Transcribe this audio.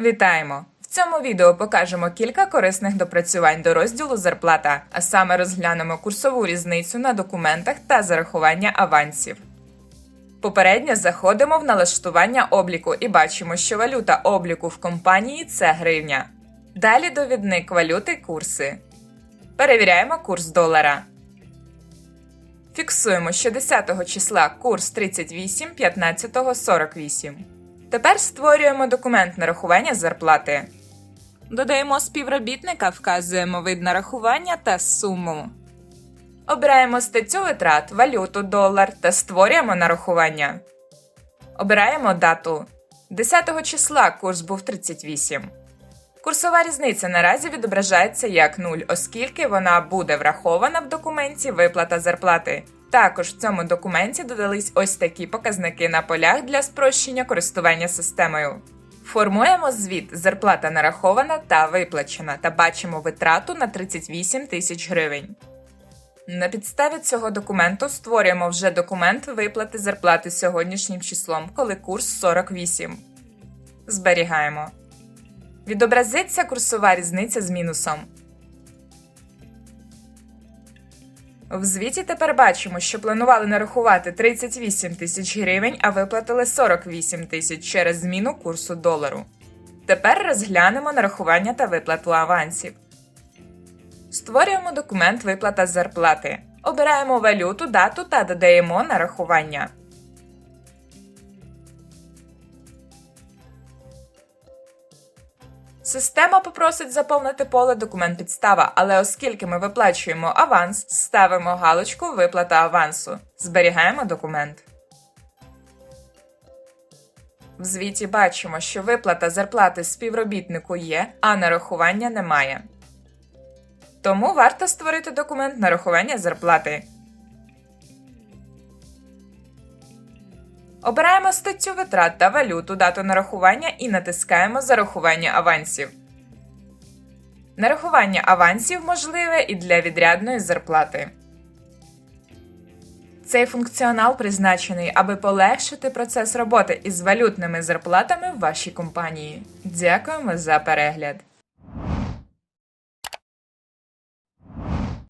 Вітаємо! В цьому відео покажемо кілька корисних допрацювань до розділу зарплата, а саме розглянемо курсову різницю на документах та зарахування авансів. Попередньо заходимо в налаштування обліку і бачимо, що валюта обліку в компанії це гривня. Далі довідник валюти курси. Перевіряємо курс долара. Фіксуємо, що 10 числа курс 38, 15 48. Тепер створюємо документ нарахування зарплати. Додаємо співробітника, вказуємо вид нарахування та суму. Обираємо статтю витрат, валюту, долар та створюємо нарахування. Обираємо дату. 10 числа курс був 38. Курсова різниця наразі відображається як 0, оскільки вона буде врахована в документі виплата зарплати. Також в цьому документі додались ось такі показники на полях для спрощення користування системою. Формуємо звіт зарплата нарахована та виплачена та бачимо витрату на 38 тисяч гривень. На підставі цього документу створюємо вже документ виплати зарплати сьогоднішнім числом, коли курс 48. Зберігаємо. Відобразиться курсова різниця з мінусом. В звіті тепер бачимо, що планували нарахувати 38 тисяч гривень, а виплатили 48 тисяч через зміну курсу долару. Тепер розглянемо нарахування та виплату авансів. Створюємо документ виплата зарплати. Обираємо валюту, дату та додаємо нарахування. Система попросить заповнити поле документ підстава, але оскільки ми виплачуємо аванс, ставимо галочку Виплата авансу. Зберігаємо документ. В звіті бачимо, що виплата зарплати співробітнику є, а нарахування немає. Тому варто створити документ нарахування зарплати. Обираємо статтю витрат та валюту, дату нарахування і натискаємо Зарахування авансів. Нарахування авансів можливе і для відрядної зарплати. Цей функціонал призначений, аби полегшити процес роботи із валютними зарплатами в вашій компанії. Дякуємо за перегляд!